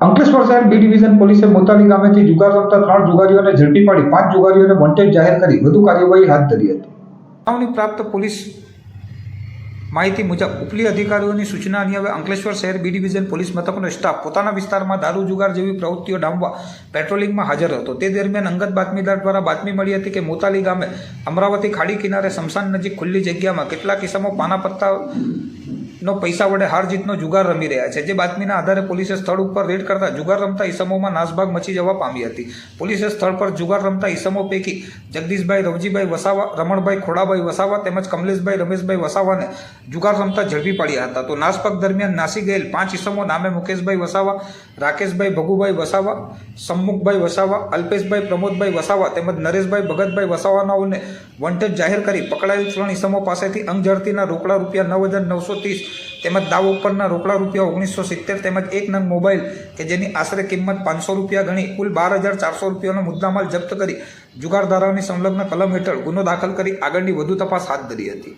અંકલેશ્વર શહેર B division પોલીસે મોતાલી ગામેથી જુગાર રમતા ત્રણ જુગારીઓને ઝડપી પાડી, પાંચ જુગારીઓને વોન્ટેડ જાહેર કરી, વધુ કાર્યવાહી હાથ ધરી હતી. બનાવની પ્રાપ્ત પોલીસ માહિતી મુજબ ઉપલી અધિકારીઓની સૂચના હવે અંકલેશ્વર શહેર બી ડિવિઝન પોલીસ મથકનો સ્ટાફ પોતાના વિસ્તારમાં દારૂ જુગાર જેવી પ્રવૃત્તિઓ ડામવા પેટ્રોલિંગમાં હાજર હતો. તે દરમિયાન અંગત બાતમીદાર દ્વારા બાતમી મળી હતી કે મોતાલી ગામે અમરાવતી ખાડી કિનારે સમસાન નજીક ખુલ્લી જગ્યામાં કેટલાક કિસ્સામાં પાના પત્તા નો પૈસા વડે હાર જીતનો જુગાર રમી રહ્યા છે. જે બાતમીના આધારે પોલીસે સ્થળ ઉપર રેડ કરતા જુગાર રમતા ઈસમોમાં નાસભાગ મચી જવા પામી હતી. પોલીસે સ્થળ પર જુગાર રમતા ઈસમો પૈકી જગદીશભાઈ, રવજીભાઈ વસાવા, રમણભાઈ ખોડાભાઈ વસાવા તેમજ કમલેશભાઈ, રમેશભાઈ વસાવાને જુગાર રમતા ઝડપી પાડ્યા હતા. તો નાસભાગ દરમિયાન નાસી ગયેલ પાંચ ઈસમો નામે મુકેશભાઈ વસાવા, રાકેશભાઈ ભગુભાઈ વસાવા સમ્મુખભાઈ વસાવા, અલ્પેશભાઈ પ્રમોદભાઈ વસાવા તેમજ નરેશભાઈ ભગતભાઈ વસાવાનાઓને વોન્ટેડ જાહેર કરી પકડાયેલ ત્રણ ઈસમો પાસેથી અંગ ઝડતીના રોકડા રૂપિયા નવ હજાર નવસો ત્રીસ તેમજ દાવ ઉપરના રોકડા રૂપિયા ઓગણીસો સિત્તેર તેમજ એક નંગ મોબાઈલ કે જેની આશરે કિંમત પાંચસો રૂપિયા ગણી કુલ બાર હજાર ચારસો રૂપિયાનો મુદ્દામાલ જપ્ત કરી જુગારધારાઓની સંલગ્ન કલમ હેઠળ ગુનો દાખલ કરી આગળની વધુ તપાસ હાથ ધરી હતી.